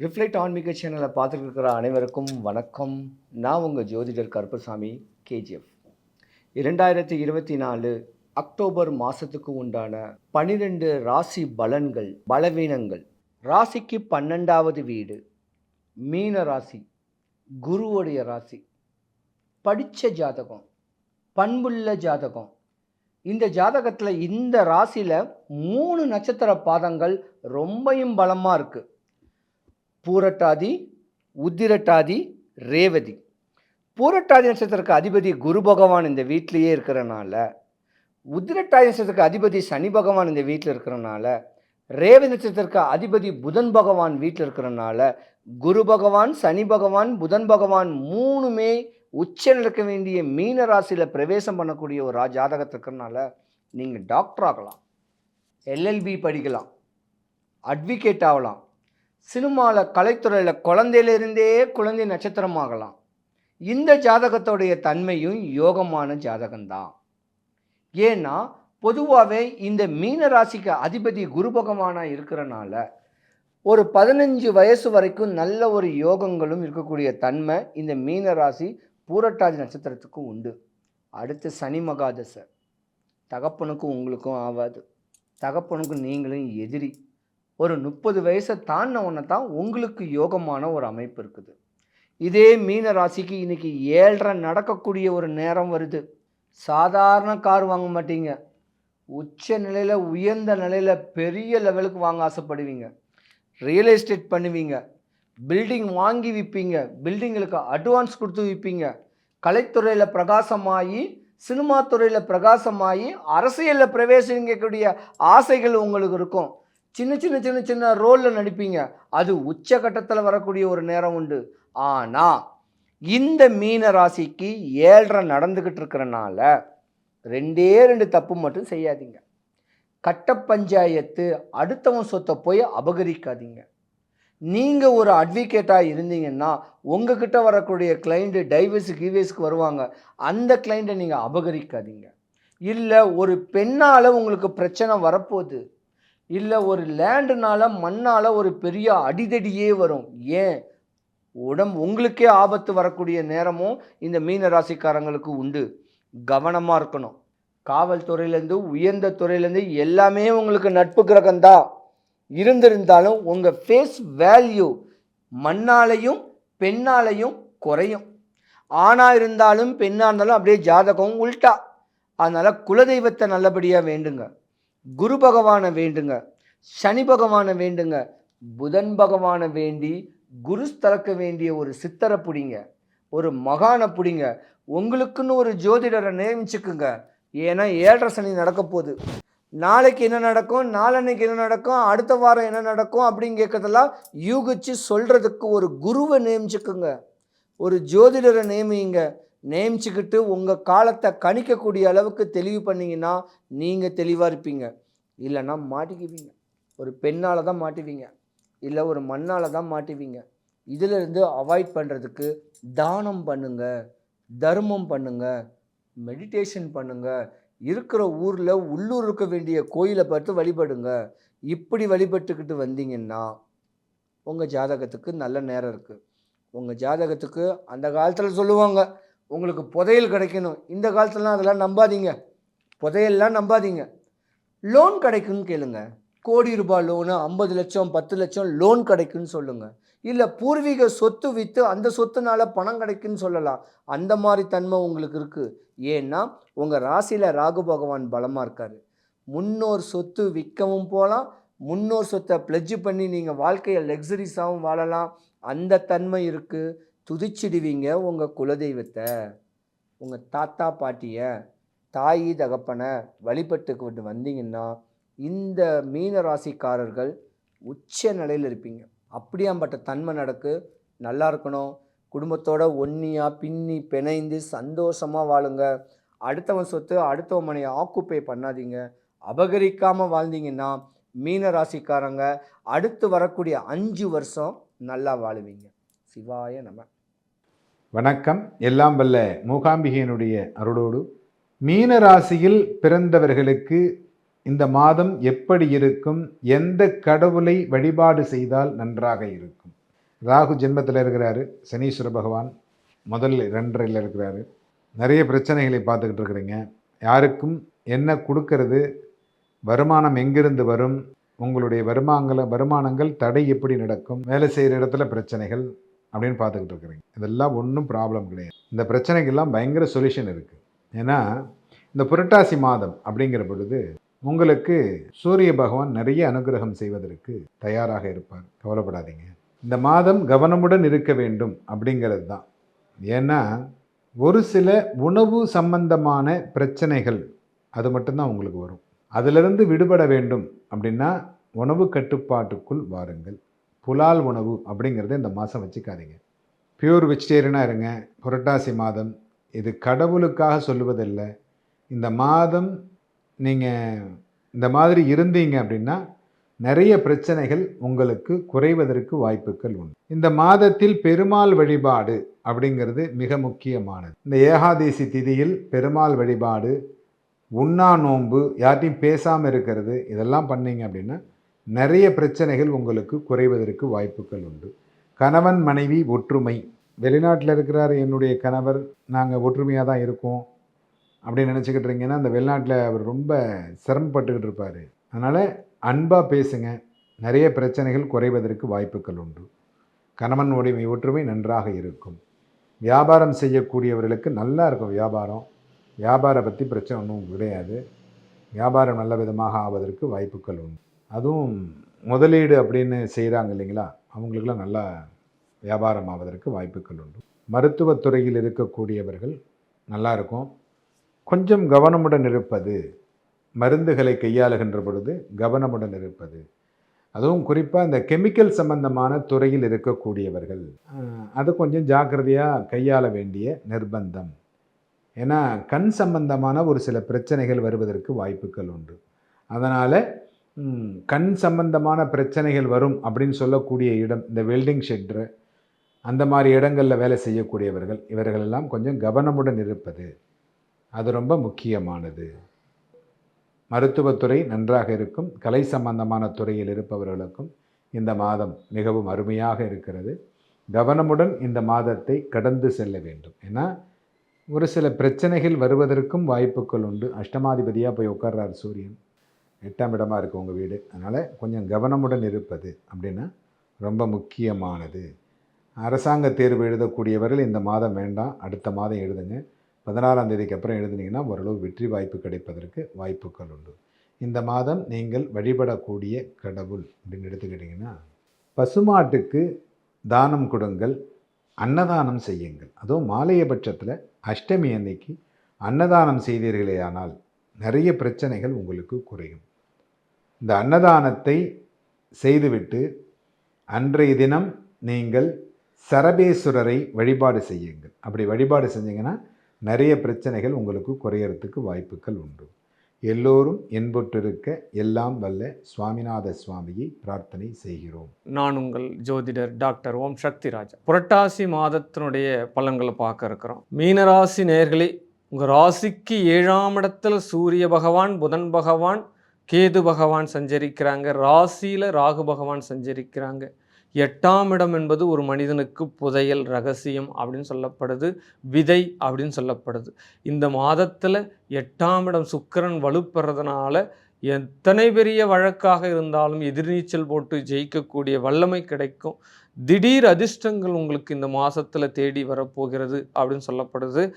Reflect ஆன்மீக சேனலை பார்த்துருக்கிற அனைவருக்கும் வணக்கம். நான் உங்கள் ஜோதிடர் கருப்பசாமி கேஜிஎஃப் இரண்டாயிரத்தி இருபத்தி நாலு அக்டோபர் மாதத்துக்கு உண்டான பன்னிரெண்டு ராசி பலன்கள் பலவீனங்கள். ராசிக்கு பன்னெண்டாவது வீடு மீன ராசி குருவுடைய ராசி. படித்த ஜாதகம் பண்புள்ள ஜாதகம். இந்த ஜாதகத்தில் இந்த ராசியில் மூணு நட்சத்திர பாதங்கள் ரொம்பையும் பலமாக இருக்குது பூரட்டாதி உத்திரட்டாதி ரேவதி. பூரட்டாதி நட்சத்திரத்துக்கு அதிபதி குரு பகவான் இந்த வீட்டிலேயே இருக்கிறனால உத்திரட்டாதி நட்சத்திரத்துக்கு அதிபதி சனி பகவான் இந்த வீட்டில் இருக்கிறனால ரேவதி நட்சத்திரத்துக்கு அதிபதி புதன் பகவான் வீட்டில் இருக்கிறனால குரு பகவான் சனி பகவான் புதன் பகவான் மூணுமே உச்ச நடக்க வேண்டிய மீன ராசியில் பிரவேசம் பண்ணக்கூடிய ஒரு ரா நீங்கள் டாக்டர் ஆகலாம். எல்எல்பி படிக்கலாம். அட்வொகேட் ஆகலாம். சினிமாவில் கலைத்துறையில் குழந்தையிலிருந்தே குழந்தை நட்சத்திரமாகலாம். இந்த ஜாதகத்தோடைய தன்மையும் யோகமான ஜாதகம்தான். ஏன்னா பொதுவாகவே இந்த மீன ராசிக்கு அதிபதி குரு பகவானாக இருக்கிறனால ஒரு பதினஞ்சு வயசு வரைக்கும் நல்ல ஒரு யோகங்களும் இருக்கக்கூடிய தன்மை இந்த மீன ராசி பூரட்டாதி நட்சத்திரத்துக்கும் உண்டு. அடுத்து சனி மகாதசை. தகப்பனுக்கும் உங்களுக்கும் ஆகாது தகப்பனுக்கும் நீங்களும் எதிரி. ஒரு முப்பது வயசை தாண்டின தான் உங்களுக்கு யோகமான ஒரு அமைப்பு இருக்குது. இதே மீன ராசிக்கு இன்னைக்கு ஏழரை நடக்கக்கூடிய ஒரு நேரம் வருது. சாதாரண கார் வாங்க மாட்டீங்க. உச்ச நிலையில் உயர்ந்த நிலையில் பெரிய லெவலுக்கு வாங்க ஆசைப்படுவீங்க. ரியல் எஸ்டேட் பண்ணுவீங்க. பில்டிங் வாங்கி விற்பீங்க பில்டிங்களுக்கு அட்வான்ஸ் கொடுத்து விற்பீங்க கலைத்துறையில் பிரகாசமாகி சினிமா துறையில் பிரகாசமாகி அரசியலில் பிரவேசிக்கக்கூடிய ஆசைகள் உங்களுக்கு இருக்கும். சின்ன சின்ன சின்ன சின்ன ரோலில் நடிப்பீங்க. அது உச்சகட்டத்தில் வரக்கூடிய ஒரு நேரம் உண்டு. ஆனால் இந்த மீன ராசிக்கு ஏழரை நடந்துக்கிட்டு இருக்கிறனால ரெண்டே ரெண்டு தப்பு மட்டும் செய்யாதீங்க. கட்ட பஞ்சாயத்து அடுத்தவன் சொத்தை போய் அபகரிக்காதீங்க. நீங்கள் ஒரு அட்வொகேட்டாக இருந்தீங்கன்னா உங்ககிட்ட வரக்கூடிய கிளைண்ட்டு டைவர்ஸு கீவேஸுக்கு வருவாங்க. அந்த கிளைண்ட்டை நீங்கள் அபகரிக்காதீங்க. இல்லை ஒரு பெண்ணால் உங்களுக்கு பிரச்சனை வரப்போகுது. இல்லை ஒரு லேண்டுனால மண்ணால் ஒரு பெரிய அடிதடியே வரும். ஏன்? உடம்பு உங்களுக்கே ஆபத்து வரக்கூடிய நேரமும் இந்த மீன ராசிக்காரங்களுக்கு உண்டு. கவனமாக இருக்கணும். காவல்துறையிலேருந்து உயர்ந்த துறையிலேருந்து எல்லாமே உங்களுக்கு நட்பு கிரகம்தான். இருந்திருந்தாலும் உங்கள் ஃபேஸ் வேல்யூ மண்ணாலையும் பெண்ணாலையும் குறையும். ஆணாக இருந்தாலும் பெண்ணாக இருந்தாலும் அப்படியே ஜாதகம் உல்ட்டா. அதனால் குலதெய்வத்தை நல்லபடியாக வேண்டுங்க. குரு பகவானை வேண்டுங்க. சனி பகவானை வேண்டுங்க. புதன் பகவானை வேண்டி குரு ஸ்தலக்க வேண்டிய ஒரு சித்தரை பிடிங்க. ஒரு மகானை பிடிங்க. உங்களுக்குன்னு ஒரு ஜோதிடரை நியமிச்சுக்குங்க. ஏன்னா ஏழரை சனி நடக்க போகுது. நாளைக்கு என்ன நடக்கும்? நாளன்னைக்கு என்ன நடக்கும்? அடுத்த வாரம் என்ன நடக்கும்? அப்படின்னு கேட்கறதெல்லாம் யூகிச்சு சொல்கிறதுக்கு ஒரு குருவை நியமிச்சுக்குங்க. ஒரு ஜோதிடரை நியமிங்க. நேமிச்சுக்கிட்டு உங்கள் காலத்தை கணிக்கக்கூடிய அளவுக்கு தெளிவு பண்ணிங்கன்னா நீங்கள் தெளிவாக இருப்பீங்க. இல்லைன்னா மாட்டிக்குவீங்க. ஒரு பெண்ணால் தான் மாட்டுவீங்க. இல்லை ஒரு மண்ணால் தான் மாட்டுவீங்க. இதிலிருந்து அவாய்ட் பண்ணுறதுக்கு தானம் பண்ணுங்க. தர்மம் பண்ணுங்க. மெடிடேஷன் பண்ணுங்க. இருக்கிற ஊரில் உள்ளூர் இருக்க வேண்டிய கோயிலை பார்த்து வழிபடுங்க. இப்படி வழிபட்டுக்கிட்டு வந்தீங்கன்னா உங்கள் ஜாதகத்துக்கு நல்ல நேரம் இருக்குது உங்கள் ஜாதகத்துக்கு அந்த காலத்தில் சொல்லுவாங்க உங்களுக்கு புதையல் கிடைக்கணும். இந்த காலத்துலலாம் அதெல்லாம் நம்பாதீங்க. புதையல்லாம் நம்பாதீங்க. லோன் கிடைக்குன்னு கேளுங்க. கோடி ரூபாய் லோனு ஐம்பது லட்சம் பத்து லட்சம் லோன் கிடைக்குன்னு சொல்லுங்கள் இல்லை பூர்வீக சொத்து விற்று அந்த சொத்துனால பணம் கிடைக்குன்னு சொல்லலாம். அந்த மாதிரி தன்மை உங்களுக்கு இருக்குது ஏன்னா உங்கள் ராசியில் ராகு பகவான் பலமாக இருக்கார். முன்னோர் சொத்து விற்கவும் போகலாம். முன்னோர் சொத்தை பிளட்ஜ் பண்ணி நீங்கள் வாழ்க்கையை லக்ஸரிஸாகவும் வாழலாம். அந்த தன்மை இருக்குது துதிச்சிடுவீங்க உங்கள் குலதெய்வத்தை உங்கள் தாத்தா பாட்டியை தாயி தகப்பனை வழிபட்டுக்கிட்டு வந்தீங்கன்னா இந்த மீன ராசிக்காரர்கள் உச்ச நிலையில் இருப்பீங்க. அப்படியாம்பட்ட தன்மை நடக்கு. நல்லா இருக்கணும். குடும்பத்தோட ஒன்னியாக பின்னி பிணைந்து சந்தோஷமாக வாழுங்க. அடுத்தவன் சொத்து அடுத்தவன் மனையை ஆக்குப்பை பண்ணாதீங்க. அபகரிக்காமல் வாழ்ந்தீங்கன்னா மீன ராசிக்காரங்க அடுத்து வரக்கூடிய அஞ்சு வருஷம் நல்லா வாழுவீங்க. சிவாய நம்ம வணக்கம். எல்லாம் வல்ல மூகாம்பிகையினுடைய அருளோடு. மீன ராசியில் பிறந்தவர்களுக்கு இந்த மாதம் எப்படி இருக்கும்? எந்த கடவுளை வழிபாடு செய்தால் நன்றாக இருக்கும்? ராகு ஜென்மத்தில் இருக்கிறாரு. சனீஸ்வர பகவான் முதல் ரெண்டரையில் இருக்கிறாரு. நிறைய பிரச்சனைகளை பார்த்துக்கிட்டு இருக்கிறீங்க. யாருக்கும் என்ன கொடுக்கறது? வருமானம் எங்கிருந்து வரும்? உங்களுடைய வருமானங்களை வருமானங்கள் தடை எப்படி நடக்கும்? வேலை செய்கிற இடத்துல பிரச்சனைகள். அப்படின்னு பார்த்துக்கிட்டு இருக்கிறீங்க. இதெல்லாம் ஒன்றும் ப்ராப்ளம் கிடையாது. இந்த பிரச்சனைக்கெல்லாம் பயங்கர சொல்யூஷன் இருக்குது ஏன்னா இந்த புரட்டாசி மாதம் அப்படிங்கிற பொழுது உங்களுக்கு சூரிய பகவான் நிறைய அனுகிரகம் செய்வதற்கு தயாராக இருப்பார். கவலைப்படாதீங்க. இந்த மாதம் கவனமுடன் இருக்க வேண்டும் அப்படிங்கிறது தான். ஏன்னா ஒரு சில உணவு சம்பந்தமான பிரச்சனைகள் அது மட்டும்தான் உங்களுக்கு வரும். அதிலிருந்து விடுபட வேண்டும் அப்படின்னா உணவு கட்டுப்பாட்டுக்குள் வாருங்கள். புலால் உணவு அப்படிங்கிறத இந்த மாதம் வச்சுக்காதீங்க. பியூர் வெஜிடேரியனாக இருங்க. புரட்டாசி மாதம். இது கடவுளுக்காக சொல்லுவதில்லை. இந்த மாதம் நீங்கள் இந்த மாதிரி இருந்தீங்க அப்படின்னா நிறைய பிரச்சனைகள் உங்களுக்கு குறைவதற்கு வாய்ப்புகள் உண்டு. இந்த மாதத்தில் பெருமாள் வழிபாடு அப்படிங்கிறது மிக முக்கியமானது. இந்த ஏகாதேசி திதியில் பெருமாள் வழிபாடு உண்ணா நோன்பு யார்ட்டையும் பேசாமல் இருக்கிறது இதெல்லாம் பண்ணீங்க அப்படின்னா நிறைய பிரச்சனைகள் உங்களுக்கு குறைவதற்கு வாய்ப்புகள் உண்டு. கணவன் மனைவி ஒற்றுமை. வெளிநாட்டில் இருக்கிறார் என்னுடைய கணவர் நாங்கள் ஒற்றுமையாக தான் இருக்கோம் அப்படின்னு நினச்சிக்கிட்டு இருங்கன்னா அந்த வெளிநாட்டில் அவர் ரொம்ப சிரமப்பட்டுக்கிட்டு இருப்பார். அதனால் அன்பாக பேசுங்க. நிறைய பிரச்சனைகள் குறைவதற்கு வாய்ப்புகள் உண்டு. கணவன் உடைமை ஒற்றுமை நன்றாக இருக்கும். வியாபாரம் செய்யக்கூடியவர்களுக்கு நல்லா இருக்கும் வியாபாரம். வியாபாரம் பற்றி பிரச்சனை ஒன்றும் கிடையாது. வியாபாரம் நல்ல விதமாக ஆவதற்கு வாய்ப்புகள் உண்டு. அதுவும் முதலீடு அப்படின்னு செய்கிறாங்க இல்லைங்களா? அவங்களுக்கெல்லாம் நல்லா வியாபாரம் ஆவதற்கு வாய்ப்புகள் உண்டு. மருத்துவத்துறையில் இருக்கக்கூடியவர்கள் நல்லா இருக்கும். கொஞ்சம் கவனமுடன் இருப்பது மருந்துகளை கையாளுகின்ற பொழுது கவனமுடன் இருப்பது. அதுவும் குறிப்பாக இந்த கெமிக்கல் சம்பந்தமான துறையில் இருக்கக்கூடியவர்கள் அது கொஞ்சம் ஜாக்கிரதையாக கையாள வேண்டிய நிர்பந்தம். ஏன்னா கண் சம்பந்தமான ஒரு சில பிரச்சனைகள் வருவதற்கு வாய்ப்புகள் உண்டு. அதனால் கண் சம்பந்தமான பிரச்சனைகள் வரும் அப்படின்னு சொல்லக்கூடிய இடம் இந்த வெல்டிங் ஷெட்ரு அந்த மாதிரி இடங்களில் வேலை செய்யக்கூடியவர்கள் இவர்களெல்லாம் கொஞ்சம் கவனமுடன் இருப்பது அது ரொம்ப முக்கியமானது. மருத்துவத்துறை நன்றாக இருக்கும் கலை சம்பந்தமான துறையில் இருப்பவர்களுக்கும் இந்த மாதம் மிகவும் அருமையாக இருக்கிறது. கவனமுடன் இந்த மாதத்தை கடந்து செல்ல வேண்டும். ஏன்னா ஒரு சில பிரச்சனைகள் வருவதற்கும் வாய்ப்புகள் உண்டு. அஷ்டமாதிபதியாக போய் உட்கார்றார் சூரியன். எட்டாம் இடமாக இருக்குது உங்கள் வீடு. அதனால் கொஞ்சம் கவனமுடன் இருப்பது அப்படின்னா ரொம்ப முக்கியமானது. அரசாங்க தேர்வு எழுதக்கூடியவர்கள் இந்த மாதம் வேண்டாம். அடுத்த மாதம் எழுதுங்க. பதினாறாம் தேதிக்கு அப்புறம் எழுதுனீங்கன்னா ஓரளவு வெற்றி வாய்ப்பு கிடைப்பதற்கு வாய்ப்புகள் உண்டு. இந்த மாதம் நீங்கள் வழிபடக்கூடிய கடவுள் அப்படின்னு எடுத்துக்கிட்டிங்கன்னா பசுமாட்டுக்கு தானம் கொடுங்கள் அன்னதானம் செய்யுங்கள். அதுவும் மாலைய பட்சத்தில் அஷ்டமி அன்னைக்கு அன்னதானம் செய்தீர்களேயானால் நிறைய பிரச்சனைகள் உங்களுக்கு குறையும். இந்த அன்னதானத்தை செய்துவிட்டு அன்றைய தினம் நீங்கள் சரபேஸ்வரரை வழிபாடு செய்யுங்கள். அப்படி வழிபாடு செஞ்சீங்கன்னா நிறைய பிரச்சனைகள் உங்களுக்கு குறையறதுக்கு வாய்ப்புகள் உண்டு. எல்லோரும் என்புற்றிருக்க எல்லாம் வல்ல சுவாமிநாத சுவாமியை பிரார்த்தனை செய்கிறோம். நான் உங்கள் ஜோதிடர் டாக்டர் ஓம் சக்திராஜா புரட்டாசி மாதத்தினுடைய பலன்களை பார்க்க இருக்கிறோம். மீனராசி நேர்களே உங்கள் ராசிக்கு ஏழாம் இடத்தில் சூரிய பகவான் புதன் பகவான் கேது பகவான் சஞ்சரிக்கிறாங்க. ராசியில் ராகு பகவான் சஞ்சரிக்கிறாங்க. எட்டாம் இடம் என்பது ஒரு மனிதனுக்கு புதையல் ரகசியம் அப்படின்னு சொல்லப்படுது. விதை அப்படின்னு சொல்லப்படுது. இந்த மாதத்தில் எட்டாம் இடம் சுக்கிரன் வலுப்பெறதுனால எத்தனை பெரிய வழக்காக இருந்தாலும் எதிர்நீச்சல் போட்டு ஜெயிக்கக்கூடிய வல்லமை கிடைக்கும். திடீர் அதிர்ஷ்டங்கள் உங்களுக்கு இந்த மாதத்தில் தேடி வரப்போகிறது அப்படின்னு சொல்லப்படுது.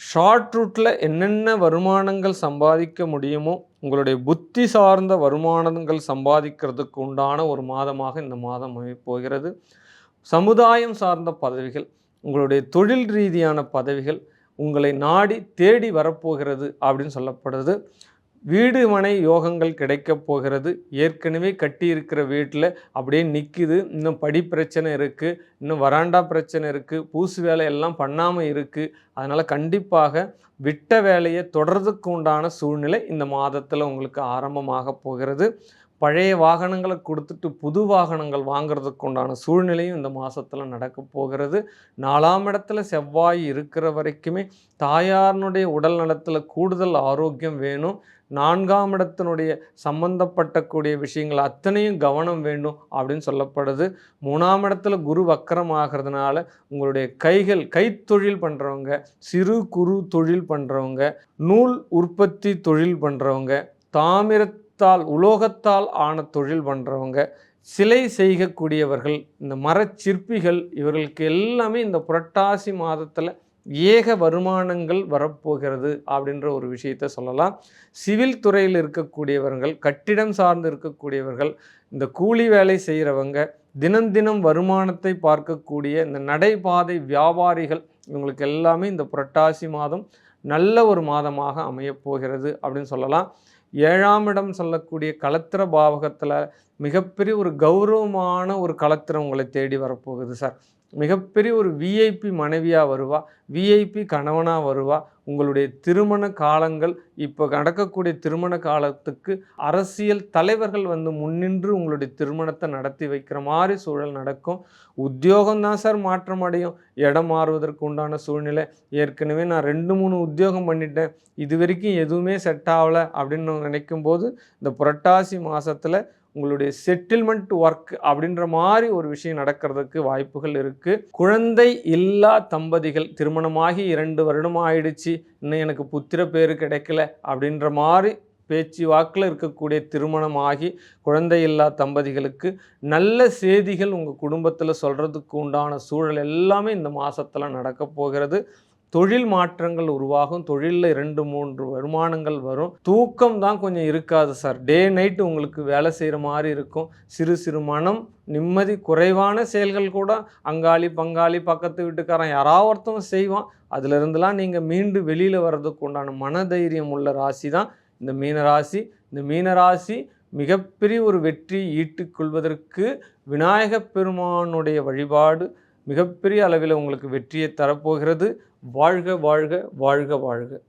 ஷார்ட் ரூட்டில் என்னென்ன வருமானங்கள் சம்பாதிக்க முடியுமோ உங்களுடைய புத்தி சார்ந்த வருமானங்கள் சம்பாதிக்கிறதுக்கு உண்டான ஒரு மாதமாக இந்த மாதம் போகிறது. சமுதாயம் சார்ந்த பதவிகள் உங்களுடைய தொழில் ரீதியான பதவிகள் உங்களை நாடி தேடி வரப்போகிறது அப்படின்னு சொல்லப்படுது. வீடு மனை யோகங்கள் கிடைக்கப் போகிறது. ஏற்கனவே கட்டியிருக்கிற வீட்டில் அப்படியே நிற்கிது இன்னும் படி பிரச்சனை இருக்குது இன்னும் வராண்டா பிரச்சனை இருக்குது பூசு வேலை எல்லாம் பண்ணாமல் இருக்குது அதனால் கண்டிப்பாக விட்ட வேலையை தொடர்றதுக்கு உண்டான சூழ்நிலை இந்த மாதத்தில் உங்களுக்கு ஆரம்பமாக போகிறது. பழைய வாகனங்களை கொடுத்துட்டு புது வாகனங்கள் வாங்குறதுக்கு உண்டான சூழ்நிலையும் இந்த மாதத்தில் நடக்க போகிறது. நாலாம் இடத்துல செவ்வாய் இருக்கிற வரைக்குமே தாயாரினுடைய உடல் நலத்தில் கூடுதல் ஆரோக்கியம் வேணும். நான்காம் இடத்தினுடைய சம்பந்தப்பட்டக்கூடிய விஷயங்கள் அத்தனையும் கவனம் வேண்டும் அப்படின்னு சொல்லப்படுது. மூணாம் இடத்துல குரு வக்கரம் ஆகிறதுனால உங்களுடைய கைகள் கைத்தொழில் பண்ணுறவங்க சிறு குறு தொழில் பண்ணுறவங்க நூல் உற்பத்தி தொழில் பண்ணுறவங்க தாமிரத்தால் உலோகத்தால் ஆன தொழில் பண்ணுறவங்க சிலை செய்யக்கூடியவர்கள் இந்த மரச்சிற்பிகள் இவர்களுக்கு எல்லாமே இந்த புரட்டாசி மாதத்தில் ஏக வருமானங்கள் வரப்போகிறது அப்படின்ற ஒரு விஷயத்தை சொல்லலாம். சிவில் துறையில் இருக்கக்கூடியவர்கள் கட்டிடம் சார்ந்து இருக்கக்கூடியவர்கள் இந்த கூலி வேலை செய்கிறவங்க தினம் தினம் வருமானத்தை பார்க்கக்கூடிய இந்த நடைபாதை வியாபாரிகள் இவங்களுக்கு எல்லாமே இந்த புரட்டாசி மாதம் நல்ல ஒரு மாதமாக அமையப்போகிறது அப்படின்னு சொல்லலாம். ஏழாம் இடம் சொல்லக்கூடிய கலத்திர பாவகத்தில் மிகப்பெரிய ஒரு கௌரவமான ஒரு கலத்திரம் உங்களை தேடி வரப்போகுது சார். மிகப்பெரிய ஒரு விஐபி மனைவியாக வருவா விஐபி கணவனாக வருவா. உங்களுடைய திருமண காலங்கள் இப்போ நடக்கக்கூடிய திருமண காலத்துக்கு அரசியல் தலைவர்கள் வந்து முன்னின்று உங்களுடைய திருமணத்தை நடத்தி வைக்கிற மாதிரி சூழல் நடக்கும். உத்தியோகம் தான் சார் மாற்றம் அடையும். இடம் மாறுவதற்கு உண்டான சூழ்நிலை. ஏற்கனவே நான் ரெண்டு மூணு உத்தியோகம் பண்ணிட்டேன். இது வரைக்கும் எதுவுமே செட் ஆகலை அப்படின்னு நினைக்கும் போது இந்த புரட்டாசி மாதத்தில் உங்களுடைய செட்டில்மெண்ட் ஒர்க் அப்படின்ற மாதிரி ஒரு விஷயம் நடக்கிறதுக்கு வாய்ப்புகள் இருக்குது குழந்தை இல்லா தம்பதிகள் திருமணமாகி இரண்டு வருடம் ஆயிடுச்சு இன்னும் எனக்கு புத்திர பேர் கிடைக்கல அப்படின்ற மாதிரி பேச்சு வாக்கில் இருக்கக்கூடிய திருமணமாகி குழந்தை இல்லா தம்பதிகளுக்கு நல்ல செய்திகள் உங்கள் குடும்பத்தில் சொல்கிறதுக்கு உண்டான சூழல் எல்லாமே இந்த மாதத்தில் நடக்க போகிறது. தொழில் மாற்றங்கள் உருவாகும். தொழிலில் இரண்டு மூன்று வருமானங்கள் வரும். தூக்கம் தான் கொஞ்சம் இருக்காது சார். டே நைட்டு உங்களுக்கு வேலை செய்கிற மாதிரி இருக்கும். சிறு சிறு மனம் நிம்மதி குறைவான செயல்கள் கூட அங்காளி பங்காளி பக்கத்து வீட்டுக்காரன் யாராவது ஒருத்தவங்க செய்வான். அதுலேருந்துலாம் நீங்கள் மீண்டு வெளியில் வர்றதுக்கு உண்டான மனதைரியம் உள்ள ராசி தான் இந்த மீனராசி இந்த மீனராசி மிகப்பெரிய ஒரு வெற்றி ஈட்டுக்கொள்வதற்கு விநாயகப் பெருமானுடைய வழிபாடு மிகப்பெரிய அளவில் உங்களுக்கு வெற்றியை தரப்போகிறது. வாழ்க வாழ்க வாழ்க வாழ்க.